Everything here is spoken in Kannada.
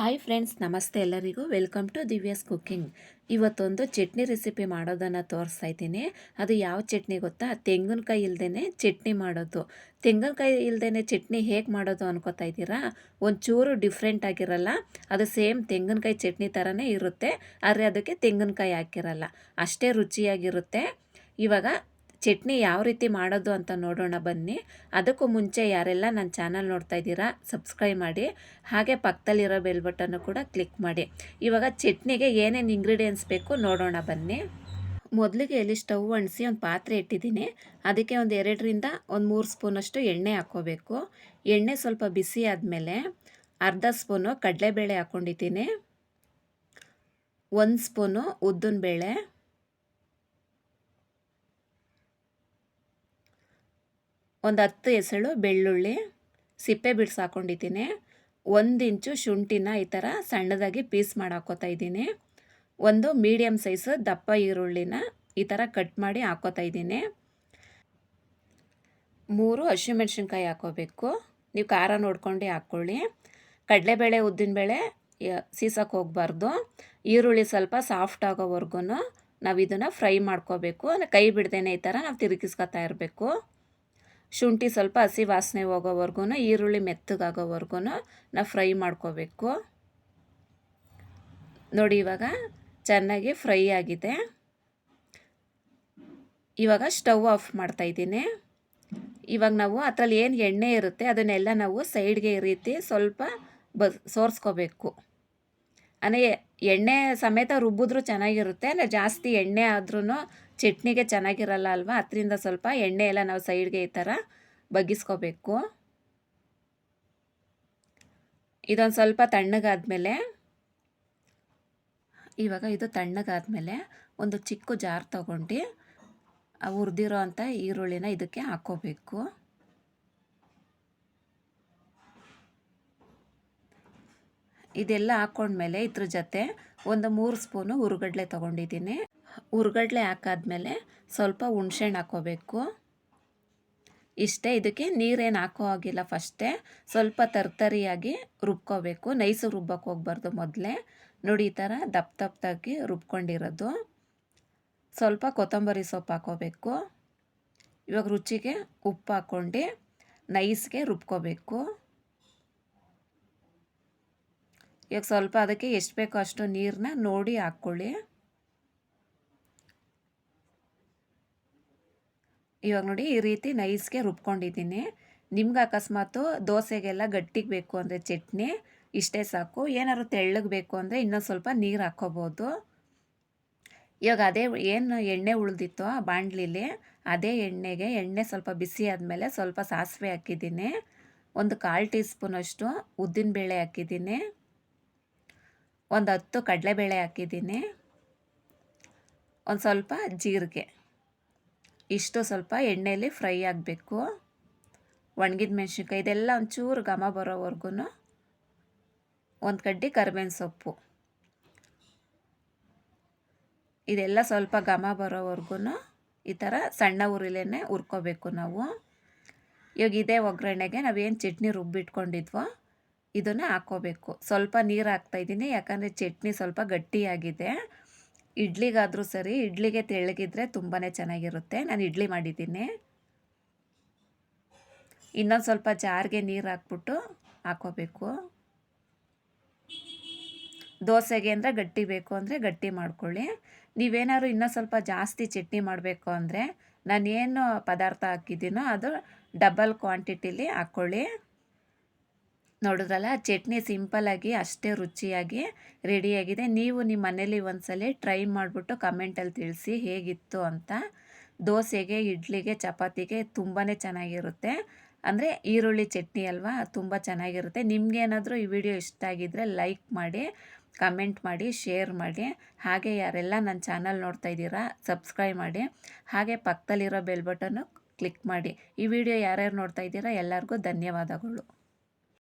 ಹಾಯ್ ಫ್ರೆಂಡ್ಸ್, ನಮಸ್ತೆ ಎಲ್ಲರಿಗೂ. ವೆಲ್ಕಮ್ ಟು ದಿವ್ಯಾಸ್ ಕುಕ್ಕಿಂಗ್ ಇವತ್ತೊಂದು ಚಟ್ನಿ ರೆಸಿಪಿ ಮಾಡೋದನ್ನು ತೋರಿಸ್ತಾ ಇದ್ದೀನಿ. ಅದು ಯಾವ ಚಟ್ನಿ ಗೊತ್ತಾ? ತೆಂಗಿನಕಾಯಿ ಇಲ್ದೇ ಚಟ್ನಿ ಮಾಡೋದು. ತೆಂಗಿನಕಾಯಿ ಇಲ್ದೇ ಚಟ್ನಿ ಹೇಗೆ ಮಾಡೋದು ಅನ್ಕೋತಾ ಇದ್ದೀರಾ? ಒಂಚೂರು ಡಿಫ್ರೆಂಟ್ ಆಗಿರಲ್ಲ. ಅದು ಸೇಮ್ ತೆಂಗಿನಕಾಯಿ ಚಟ್ನಿ ಥರನೇ ಇರುತ್ತೆ. ಆದರೆ ಅದಕ್ಕೆ ತೆಂಗಿನಕಾಯಿ ಹಾಕಿರಲ್ಲ. ಅಷ್ಟೇ ರುಚಿಯಾಗಿರುತ್ತೆ. ಇವಾಗ ಚಟ್ನಿ ಯಾವ ರೀತಿ ಮಾಡೋದು ಅಂತ ನೋಡೋಣ ಬನ್ನಿ. ಅದಕ್ಕೂ ಮುಂಚೆ ಯಾರೆಲ್ಲ ನನ್ನ ಚಾನಲ್ ನೋಡ್ತಾ ಇದ್ದೀರಾ, ಸಬ್ಸ್ಕ್ರೈಬ್ ಮಾಡಿ. ಹಾಗೆ ಪಕ್ಕದಲ್ಲಿರೋ ಬೆಲ್ ಬಟನ್ನು ಕೂಡ ಕ್ಲಿಕ್ ಮಾಡಿ. ಇವಾಗ ಚಟ್ನಿಗೆ ಏನೇನು ಇಂಗ್ರೀಡಿಯೆಂಟ್ಸ್ ಬೇಕು ನೋಡೋಣ ಬನ್ನಿ. ಮೊದಲಿಗೆ ಇಲ್ಲಿ ಸ್ಟವ್ ಒಣಸಿ ಒಂದು ಪಾತ್ರೆ ಇಟ್ಟಿದ್ದೀನಿ. ಅದಕ್ಕೆ ಒಂದು ಎರಡರಿಂದ ಒಂದು ಮೂರು ಸ್ಪೂನಷ್ಟು ಎಣ್ಣೆ ಹಾಕ್ಕೋಬೇಕು. ಎಣ್ಣೆ ಸ್ವಲ್ಪ ಬಿಸಿ ಆದಮೇಲೆ ಅರ್ಧ ಸ್ಪೂನು ಕಡಲೆಬೇಳೆ ಹಾಕ್ಕೊಂಡಿದ್ದೀನಿ. ಒಂದು ಸ್ಪೂನು ಉದ್ದಿನ ಬೇಳೆ ಒಂದು ಹತ್ತು ಎಸಳು ಬೆಳ್ಳುಳ್ಳಿ, ಸಿಪ್ಪೆ ಬಿಡ್ಸಿ ಹಾಕ್ಕೊಂಡಿದ್ದೀನಿ ಒಂದು ಇಂಚು ಶುಂಠಿನ ಈ ಥರ ಸಣ್ಣದಾಗಿ ಪೀಸ್ ಮಾಡಿ ಹಾಕೋತಾ ಇದ್ದೀನಿ. ಒಂದು ಮೀಡಿಯಮ್ ಸೈಜ್ ದಪ್ಪ ಈರುಳ್ಳಿನ ಈ ಥರ ಕಟ್ ಮಾಡಿ ಹಾಕೋತಾ ಇದ್ದೀನಿ. ಮೂರು ಹಸಿಮೆಣ್ಸಿನ್ಕಾಯಿ ಹಾಕೋಬೇಕು. ನೀವು ಖಾರ ನೋಡ್ಕೊಂಡು ಹಾಕ್ಕೊಳ್ಳಿ ಕಡಲೆಬೇಳೆ, ಉದ್ದಿನಬೇಳೆ ಸೀಸಕ್ಕೆ ಹೋಗಬಾರ್ದು. ಈರುಳ್ಳಿ ಸ್ವಲ್ಪ ಸಾಫ್ಟ್ ಆಗೋವರೆಗೂ ನಾವು ಇದನ್ನು ಫ್ರೈ ಮಾಡ್ಕೋಬೇಕು. ಕೈ ಬಿಡ್ದೇನೆ ಈ ಥರ ನಾವು ತಿರುಗಿಸ್ಕೊತಾ ಇರಬೇಕು. ಶುಂಠಿ ಸ್ವಲ್ಪ ಹಸಿ ವಾಸನೆ ಹೋಗೋವರೆಗೂ ಈರುಳ್ಳಿ ಮೆತ್ತಗಾಗೋವರೆಗೂ ನಾವು ಫ್ರೈ ಮಾಡ್ಕೋಬೇಕು. ನೋಡಿ ಇವಾಗ ಚೆನ್ನಾಗಿ ಫ್ರೈ ಆಗಿದೆ. ಇವಾಗ ಸ್ಟವ್ ಆಫ್ ಮಾಡ್ತಾಯಿದ್ದೀನಿ ಇವಾಗ ನಾವು ಅದರಲ್ಲಿ ಏನು ಎಣ್ಣೆ ಇರುತ್ತೆ ಅದನ್ನೆಲ್ಲ ನಾವು ಸೈಡ್ಗೆ ಈ ರೀತಿ ಸ್ವಲ್ಪ ಬ ಸೋರಿಸ್ಕೋಬೇಕು. ಅಂದರೆ ಎಣ್ಣೆ ಸಮೇತ ರುಬ್ಬಿದ್ರೂ ಚೆನ್ನಾಗಿರುತ್ತೆ, ಅಂದರೆ ಜಾಸ್ತಿ ಎಣ್ಣೆ ಆದ್ರೂ ಚಟ್ನಿಗೆ ಚೆನ್ನಾಗಿರಲ್ಲ ಅಲ್ವಾ? ಅದರಿಂದ ಸ್ವಲ್ಪ ಎಣ್ಣೆ ಎಲ್ಲ ನಾವು ಸೈಡ್ಗೆ ಈ ಥರ ಬಗ್ಗಿಸ್ಕೋಬೇಕು. ಇದೊಂದು ಸ್ವಲ್ಪ ತಣ್ಣಗಾದಮೇಲೆ, ಇವಾಗ ಇದು ತಣ್ಣಗಾದಮೇಲೆ ಒಂದು ಚಿಕ್ಕ ಜಾರ್ ತಗೊಂಡು ಹುರಿದಿರೋ ಅಂಥ ಈರುಳ್ಳಿನ ಇದಕ್ಕೆ ಹಾಕ್ಕೋಬೇಕು. ಇದೆಲ್ಲ ಹಾಕ್ಕೊಂಡ್ಮೇಲೆ ಇದ್ರ ಜೊತೆ ಒಂದು ಮೂರು ಸ್ಪೂನು ಹುರುಗಡ್ಲೆ ತೊಗೊಂಡಿದ್ದೀನಿ. ಹುರುಗಡ್ಲೆ ಹಾಕಾದ್ಮೇಲೆ ಸ್ವಲ್ಪ ಹುಣ್ಸೆಹಣ್ಣು ಹಾಕೋಬೇಕು ಇಷ್ಟೇ ಇದಕ್ಕೆ ನೀರೇನು ಹಾಕೋ ಆಗಿಲ್ಲ ಫಸ್ಟೇ. ಸ್ವಲ್ಪ ತರ್ತರಿಯಾಗಿ ರುಬ್ಕೋಬೇಕು. ನೈಸು ರುಬ್ಬಕ್ಕೆ ಹೋಗ್ಬಾರ್ದು ಮೊದಲೇ. ನೋಡಿ, ಈ ಥರ ದಪ್ಪ ದಪ್ಪದಾಗಿ ರುಬ್ಕೊಂಡಿರೋದು. ಸ್ವಲ್ಪ ಕೊತ್ತಂಬರಿ ಸೊಪ್ಪು ಹಾಕೋಬೇಕು ಇವಾಗ ರುಚಿಗೆ ಉಪ್ಪು ಹಾಕ್ಕೊಂಡು ನೈಸ್ಗೆ ರುಬ್ಕೋಬೇಕು. ಇವಾಗ ಸ್ವಲ್ಪ ಅದಕ್ಕೆ ಎಷ್ಟು ಬೇಕೋ ಅಷ್ಟು ನೀರನ್ನ ನೋಡಿ ಹಾಕ್ಕೊಳ್ಳಿ. ಇವಾಗ ನೋಡಿ ಈ ರೀತಿ ನೈಸ್ಗೆ ರುಬ್ಕೊಂಡಿದ್ದೀನಿ. ನಿಮ್ಗೆ ಅಕಸ್ಮಾತು ದೋಸೆಗೆಲ್ಲ ಗಟ್ಟಿಗೆ ಬೇಕು ಅಂದರೆ ಚಟ್ನಿ, ಇಷ್ಟೇ ಸಾಕು. ಏನಾದ್ರು ತೆಳ್ಳಗೆ ಬೇಕು ಅಂದರೆ ಇನ್ನೊಂದು ಸ್ವಲ್ಪ ನೀರು ಹಾಕ್ಕೋಬೋದು. ಇವಾಗ ಅದೇ ಏನು ಎಣ್ಣೆ ಉಳಿದಿತ್ತೋ ಆ ಬಾಣಲಿಲಿ ಅದೇ ಎಣ್ಣೆಗೆ ಎಣ್ಣೆ ಸ್ವಲ್ಪ ಬಿಸಿ ಆದಮೇಲೆ ಸ್ವಲ್ಪ ಸಾಸಿವೆ ಹಾಕಿದ್ದೀನಿ. ಒಂದು ಕಾಲು ಟೀ ಸ್ಪೂನಷ್ಟು ಉದ್ದಿನಬೇಳೆ ಹಾಕಿದ್ದೀನಿ. ಒಂದು ಹತ್ತು ಕಡಲೆಬೇಳೆ ಹಾಕಿದ್ದೀನಿ. ಒಂದು ಸ್ವಲ್ಪ ಜೀರಿಗೆ. ಇಷ್ಟು ಸ್ವಲ್ಪ ಎಣ್ಣೆಯಲ್ಲಿ ಫ್ರೈ ಆಗಬೇಕು. ಒಣಗಿದ ಮೆಣಸಿನ್ಕಾಯಿ, ಇದೆಲ್ಲ ಒಂಚೂರು ಘಮ ಬರೋವರೆಗೂ ಒಂದು ಕಡ್ಡಿ ಕರ್ಬೇವಿನ ಸೊಪ್ಪು. ಇದೆಲ್ಲ ಸ್ವಲ್ಪ ಘಮ ಬರೋವರೆಗೂ ಈ ಥರ ಸಣ್ಣ ಉರಿಲೇ ಹುರ್ಕೋಬೇಕು ನಾವು. ಇವಾಗ ಇದೇ ಒಗ್ಗರಣೆಗೆ ನಾವೇನು ಚಟ್ನಿ ರುಬ್ಬಿಟ್ಕೊಂಡಿದ್ವೋ ಇದನ್ನು ಹಾಕ್ಕೋಬೇಕು ಸ್ವಲ್ಪ ನೀರು ಹಾಕ್ತಾಯಿದ್ದೀನಿ ಯಾಕಂದರೆ ಚಟ್ನಿ ಸ್ವಲ್ಪ ಗಟ್ಟಿಯಾಗಿದೆ. ಇಡ್ಲಿಗಾದರೂ ಸರಿ, ಇಡ್ಲಿಗೆ ತೆಳ್ಳಗಿದ್ರೆ ತುಂಬಾ ಚೆನ್ನಾಗಿರುತ್ತೆ. ನಾನು ಇಡ್ಲಿ ಮಾಡಿದ್ದೀನಿ. ಇನ್ನೊಂದು ಸ್ವಲ್ಪ ಜಾರಿಗೆ ನೀರು ಹಾಕ್ಬಿಟ್ಟು ಹಾಕೋಬೇಕು. ದೋಸೆಗೆ ಅಂದರೆ ಗಟ್ಟಿ ಬೇಕು ಅಂದರೆ ಗಟ್ಟಿ ಮಾಡ್ಕೊಳ್ಳಿ. ನೀವೇನಾದ್ರು ಇನ್ನೂ ಸ್ವಲ್ಪ ಜಾಸ್ತಿ ಚಟ್ನಿ ಮಾಡಬೇಕು ಅಂದರೆ ನಾನೇನು ಪದಾರ್ಥ ಹಾಕಿದ್ದೀನೋ ಅದು ಡಬಲ್ ಕ್ವಾಂಟಿಟಿಲಿ ಹಾಕ್ಕೊಳ್ಳಿ ನೋಡಿದ್ರಲ್ಲ ಚಟ್ನಿ ಸಿಂಪಲ್ಲಾಗಿ ಅಷ್ಟೇ ರುಚಿಯಾಗಿ ರೆಡಿಯಾಗಿದೆ ನೀವು ನಿಮ್ಮ ಮನೇಲಿ ಒಂದ್ಸಲ ಟ್ರೈ ಮಾಡಿಬಿಟ್ಟು ಕಮೆಂಟಲ್ಲಿ ತಿಳಿಸಿ ಹೇಗಿತ್ತು ಅಂತ. ದೋಸೆಗೆ, ಇಡ್ಲಿಗೆ, ಚಪಾತಿಗೆ ತುಂಬಾ ಚೆನ್ನಾಗಿರುತ್ತೆ. ಅಂದರೆ ಈರುಳ್ಳಿ ಚಟ್ನಿ ಅಲ್ವಾ, ತುಂಬ ಚೆನ್ನಾಗಿರುತ್ತೆ. ನಿಮಗೇನಾದರೂ ಈ ವಿಡಿಯೋ ಇಷ್ಟ ಆಗಿದ್ದರೆ ಲೈಕ್ ಮಾಡಿ ಕಮೆಂಟ್ ಮಾಡಿ ಶೇರ್ ಮಾಡಿ. ಹಾಗೆ ಯಾರೆಲ್ಲ ನನ್ನ ಚಾನಲ್ ನೋಡ್ತಾ ಇದ್ದೀರಾ ಸಬ್ಸ್ಕ್ರೈಬ್ ಮಾಡಿ. ಹಾಗೆ ಪಕ್ಕದಲ್ಲಿರೋ ಬೆಲ್ ಬಟನ್ನು ಕ್ಲಿಕ್ ಮಾಡಿ. ಈ ವಿಡಿಯೋ ಯಾರ್ಯಾರು ನೋಡ್ತಾ ಇದ್ದೀರಾ, ಎಲ್ಲರಿಗೂ ಧನ್ಯವಾದಗಳು.